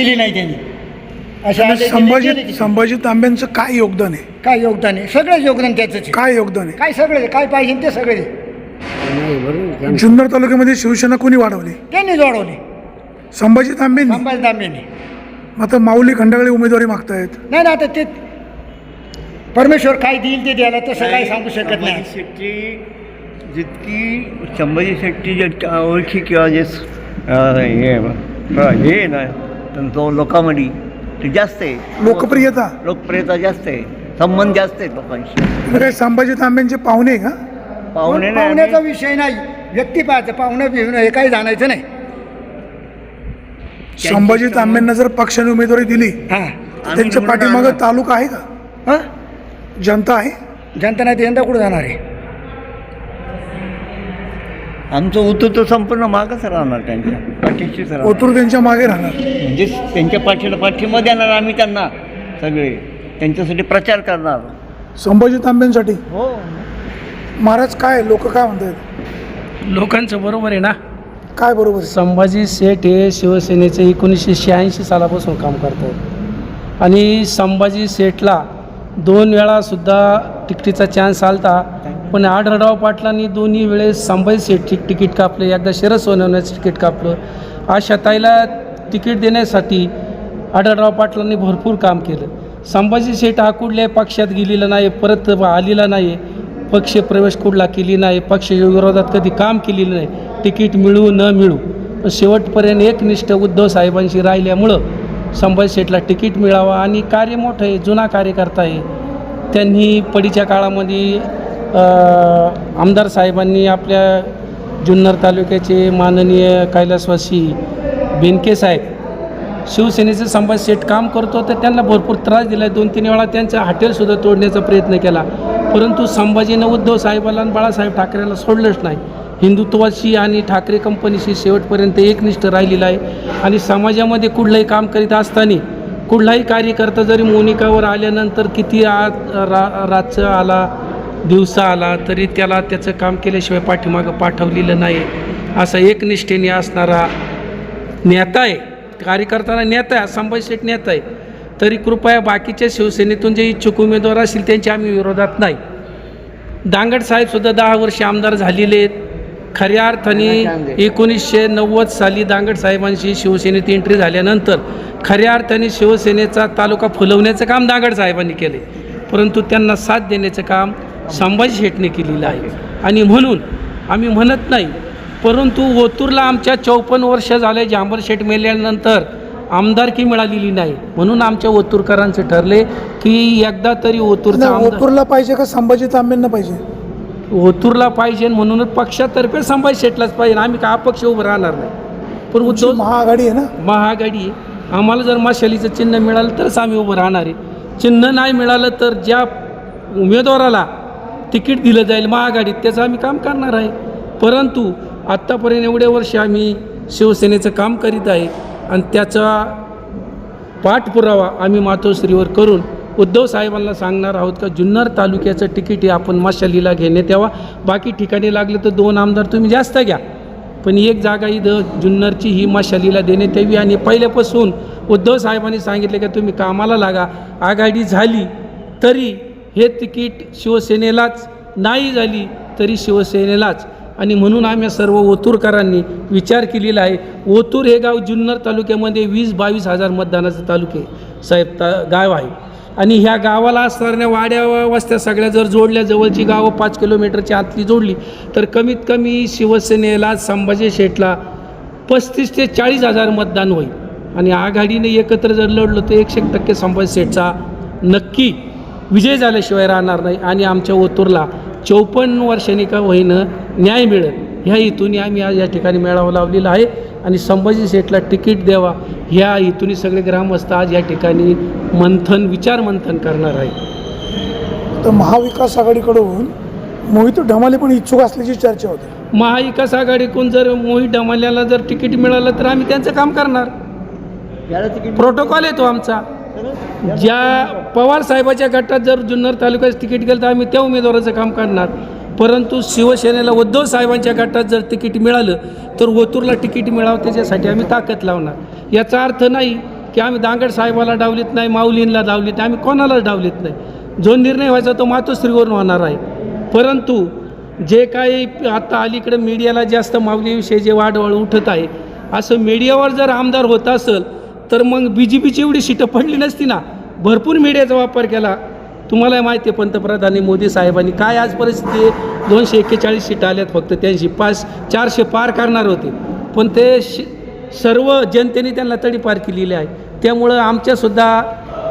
केली नाही त्यांनी. अशा आणि दिले, संभाजी. संभाजी तांब्यांचं काय योगदान आहे? काय योगदान आहे? सगळंच योगदान त्याचंच आहे. काय योगदान आहे? काय सगळे काय पाहिजे ते सगळे जुन्नर तालुक्यामध्ये शिवसेना कोणी वाढवली? त्यांनी जोडवले संभाजी तांबेंनी? संभाजी मग आता माऊली खंडागळे उमेदवारी मागतायत. नाही ना आता ते परमेश्वर काय देईल ते द्यायला तसं काय सांगू शकत संभाजी नाही. शेट्टी जितकी संभाजी शेट्टी जे ओळखी किंवा जे स- अं, हे हे ना तर तो लोकांमध्ये ते जास्त आहे. लोकप्रियता? लोकप्रियता जास्त आहे. संबंध जास्त आहे लोकांशी. तुम्ही काय संभाजी तांब्यांचे पाहुणे आहे का? पाहुणे नाही पाहुण्याचा आम्ही- विषय नाही. व्यक्ती पाहायचं पाहुणं बिहुणं हे काही जाणायचं नाही. संभाजी तांब्यांना जर पक्षाने उमेदवारी दिली हा. त्यांच्या पाठीमागं तालुका आहे का? हा? जनता आहे? जनता नाही तर यंदा कुठं जाणार आहे? आमचं उतू तर संपूर्ण मागच राहणार त्यांच्या. पाठीशीच राहणार ओतूर त्यांच्या मागे राहणार. म्हणजे त्यांच्या पाठीला पाठीमध्ये येणार आम्ही त्यांना सगळे. त्यांच्यासाठी प्रचार करणार. संभाजी तांब्यांसाठी? हो. महाराज काय लोक काय म्हणतात लोकांचं बरोबर आहे ना. काय बरोबर आहे? संभाजी शेठ हे शिवसेनेचे एकोणीसशे शहाऐंशी सालापासून काम करतात आणि संभाजी शेठला दोन वेळासुद्धा तिकिटीचा चान्स आलता. पण आढळराव पाटलांनी दोन्ही वेळेस संभाजी शेठ तिकीट कापलं. एकदा शरद सोनवण्याचं तिकीट कापलं. आज शताईला तिकीट देण्यासाठी आढळराव पाटलांनी भरपूर काम केलं. संभाजी शेठ हा कुठल्याही पक्षात गेलेला नाही परत आलेला नाही पक्ष प्रवेश कुठला केली नाही पक्ष विरोधात कधी काम केलेलं नाही तिकीट मिळू न मिळू. पण शेवटपर्यंत एकनिष्ठ उद्धव साहेबांशी राहिल्यामुळं संभाजी शेठला तिकीट मिळावं आणि कार्य मोठं आहे जुना कार्यकर्ता आहे. त्यांनी पडीच्या काळामध्ये आमदार साहेबांनी आपल्या जुन्नर तालुक्याचे माननीय कैलासवासी बेनके साहेब शिवसेनेचं संभाजी शेठ काम करतो तर त्यांना भरपूर त्रास दिला दोन तीन वेळा त्यांचं हॉटेलसुद्धा तोडण्याचा प्रयत्न केला. परंतु संभाजीनं उद्धव साहेबाला आणि बाळासाहेब ठाकरेला सोडलंच नाही. हिंदुत्वाशी आणि ठाकरे कंपनीशी शेवटपर्यंत एकनिष्ठ राहिलेला आहे. आणि समाजामध्ये कुठलंही काम करीत असताना कुठलाही कार्यकर्ता जरी मोनिकावर आल्यानंतर किती आज रा रातचं आला दिवसा आला तरी त्याला त्याचं काम केल्याशिवाय पाठीमागं पाठवलेलं नाही. असा एकनिष्ठेने असणारा नेता आहे. कार्यकर्त्याला नेता आहे संभाजी शेठ नेता आहे. तरी कृपया बाकीच्या शिवसेनेतून जे इच्छुक उमेदवार असतील त्यांच्या आम्ही विरोधात नाही. दांगड साहेबसुद्धा दहा वर्षे आमदार झालेले आहेत. खऱ्या अर्थाने एकोणीसशे नव्वद साली दांगड साहेबांशी शिवसेनेत एंट्री झाल्यानंतर खऱ्या अर्थाने शिवसेनेचा तालुका फुलवण्याचं काम दांगड साहेबांनी केले परंतु त्यांना साथ देण्याचं काम संभाजी शेठने केलेलं आहे. आणि म्हणून आम्ही म्हणत नाही परंतु ओतूरला आमच्या चौपन्न वर्ष झाले जांभर शेठ मेल्यानंतर आमदारकी मिळालेली नाही. म्हणून आमच्या ओतूरकरांचे ठरले की एकदा तरी ओतूरचा नाही, आमदार ओतूरला पाहिजे का संभाजी तांब्यांना पाहिजे? ओतूरला पाहिजे म्हणूनच पक्षातर्फे संभाजी शेटलाच पाहिजे. आम्ही का अपक्ष उभं राहणार नाही? पण उद्धव महाआघाडी आहे ना? महाआघाडी आहे. आम्हाला जर मशालीचं चिन्ह मिळालं तरच आम्ही उभं राहणार आहे. चिन्ह नाही मिळालं तर ज्या उमेदवाराला तिकीट दिलं जाईल महाआघाडीत त्याचं आम्ही काम करणार आहे. परंतु आत्तापर्यंत एवढे वर्ष आम्ही शिवसेनेचं काम करीत आहे आणि त्याचा पाठपुरावा आम्ही मातोश्रीवर करून उद्धव साहेबांना सांगणार आहोत का जुन्नर तालुक्याचं तिकीट हे आपण मशालीला घेण्यात यावा बाकी ठिकाणी लागलं तर दोन आमदार तुम्ही जास्त घ्या. पण एक जागा इथं जुन्नरची ही मशालीला देण्यात यावी आणि पहिल्यापासून उद्धव साहेबांनी सांगितले का तुम्ही कामाला लागा. आघाडी झाली तरी हे तिकीट शिवसेनेलाच नाही झाली तरी शिवसेनेलाच. आणि म्हणून आम्ही सर्व ओतूरकरांनी विचार केलेला आहे. ओतूर हे गाव जुन्नर तालुक्यामध्ये वीस बावीस हजार मतदानाचं तालुके साहेब ता गाव आहे. आणि ह्या गावाला असणाऱ्या वाड्या वस्त्या सगळ्या जर जोडल्या जवळची गावं पाच किलोमीटरच्या आतली जोडली तर कमीत कमी शिवसेनेला संभाजी शेठला पस्तीस ते चाळीस हजार मतदान होईल. आणि आघाडीने एकत्र जर लढलो तर एकशे टक्के संभाजी शेठचा नक्की विजय झाल्याशिवाय राहणार नाही आणि आमच्या ओतूरला चौपन्न वर्षांनी का होईनं न्याय मिळेल. ह्या हेतूने आम्ही आज या ठिकाणी मेळावा लावलेला आहे आणि संभाजी शेठला तिकीट द्यावा. ह्या हेतूने सगळे ग्रामस्थ आज या ठिकाणी मंथन विचार मंथन करणार आहे तर महाविकास आघाडीकडून मोहित ढमाले पण इच्छुक असल्याची चर्चा होती. महाविकास आघाडीकडून जर मोहित डमाल्याला जर तिकीट मिळालं तर आम्ही त्यांचं काम करणार. प्रोटोकॉल आहे तो आमचा ज्या पवार साहेबाच्या गटात जर जुन्नर तालुक्यात तिकीट गेलं तर आम्ही त्या उमेदवाराचं काम करणार. परंतु शिवसेनेला उद्धव साहेबांच्या गटात जर तिकीट मिळालं तर ओतूरला तिकीट मिळावं त्याच्यासाठी आम्ही ताकद लावणार. याचा अर्थ नाही की आम्ही दांगड साहेबाला डावलीत नाही माऊलींना डावलीत नाही आम्ही कोणालाच डावलीत नाही. जो निर्णय व्हायचा तो मातोश्रीवरून होणार आहे. परंतु जे काही आता अलीकडे मीडियाला जास्त माऊलीविषयी जे वाढवळ उठत आहे असं मीडियावर जर आमदार होत असेल तर मग बी जे पीची एवढी सीटं पडली नसती ना. भरपूर मीडियाचा वापर केला. तुम्हाला माहिती आहे पंतप्रधानी मोदी साहेबांनी काय आज परिस्थिती दोनशे एक्केचाळीस सीट आल्यात फक्त त्यांची पाच चारशे पार करणार होते. पण ते श सर्व जनतेने त्यांना तडीपार केलेली आहे. त्यामुळं आमच्यासुद्धा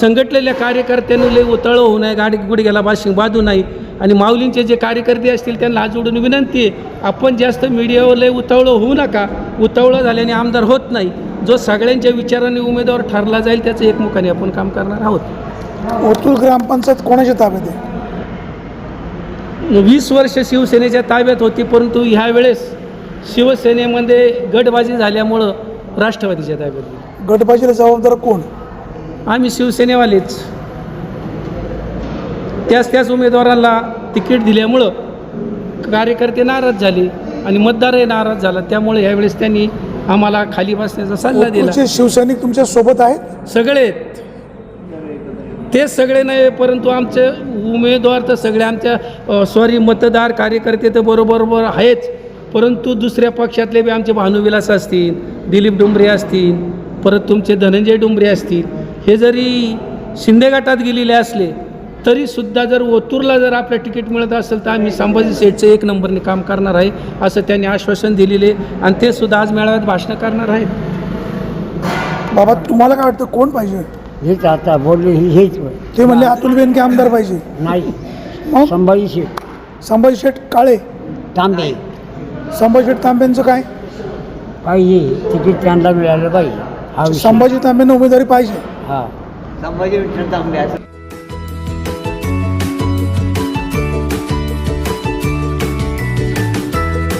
संघटलेल्या कार्यकर्त्यांनी लई उतळ होऊ नये गाडी गुडघ्याला बाशिंग बांधू नाही. आणि माऊलींचे जे कार्यकर्ते असतील त्यांना हात जोडून विनंती आहे आपण जास्त मीडियावर लई उतावळं होऊ नका. उतावळं झाल्याने आमदार होत नाही. जो सगळ्यांच्या विचाराने उमेदवार ठरला जाईल त्याचं एकमुखाने आपण काम करणार आहोत. ओतूर ग्रामपंचायत कोणाच्या ताब्यात आहे? वीस वर्ष शिवसेनेच्या ताब्यात होती परंतु ह्या वेळेस शिवसेनेमध्ये गटबाजी झाल्यामुळं राष्ट्रवादीच्या ताब्यात. गटबाजीला जबाबदार कोण? आम्ही शिवसेनेवालेच. त्याच त्याच उमेदवारांना तिकीट दिल्यामुळं कार्यकर्ते नाराज झाले आणि मतदारही नाराज झाला. त्यामुळे यावेळेस त्यांनी आम्हाला खाली बसण्याचा सल्ला दिला. शिवसैनिक तुमच्यासोबत आहेत? सगळे. तेच सगळे नाही परंतु आमचे उमेदवार तर सगळे आमच्या सॉरी मतदार कार्यकर्ते तर बरोबर बरोबर आहेच परंतु दुसऱ्या पक्षातले बी आमचे भानुविलास असतील दिलीप डुंबरे असतील परत तुमचे धनंजय डुंबरे असतील. हे जरी शिंदे गटात गेलेले असले तरीसुद्धा जर ओतूरला जर आपलं तिकीट मिळत असेल तर आम्ही संभाजी सेठचं एक नंबरने काम करणार आहे असं त्यांनी आश्वासन दिलेले आणि ते सुद्धा आज मेळाव्यात भाषणं करणार आहेत. बाबा तुम्हाला काय वाटतं कोण पाहिजे? हेच आता बोलले हे- हेच. ते म्हणले अतुल बेनके आमदार पाहिजे. नाही. मग? संभाजी शेठ. संभाजी शेठ काळे. तांबे. संभाजी शेठ तांब्यांचं काय? पाहिजे. तिकीट त्यांना मिळालं पाहिजे. हा विषय. संभाजी तांब्यांना उमेदवारी पाहिजे. हा. संभाजी विठ्ठल तांबे. असं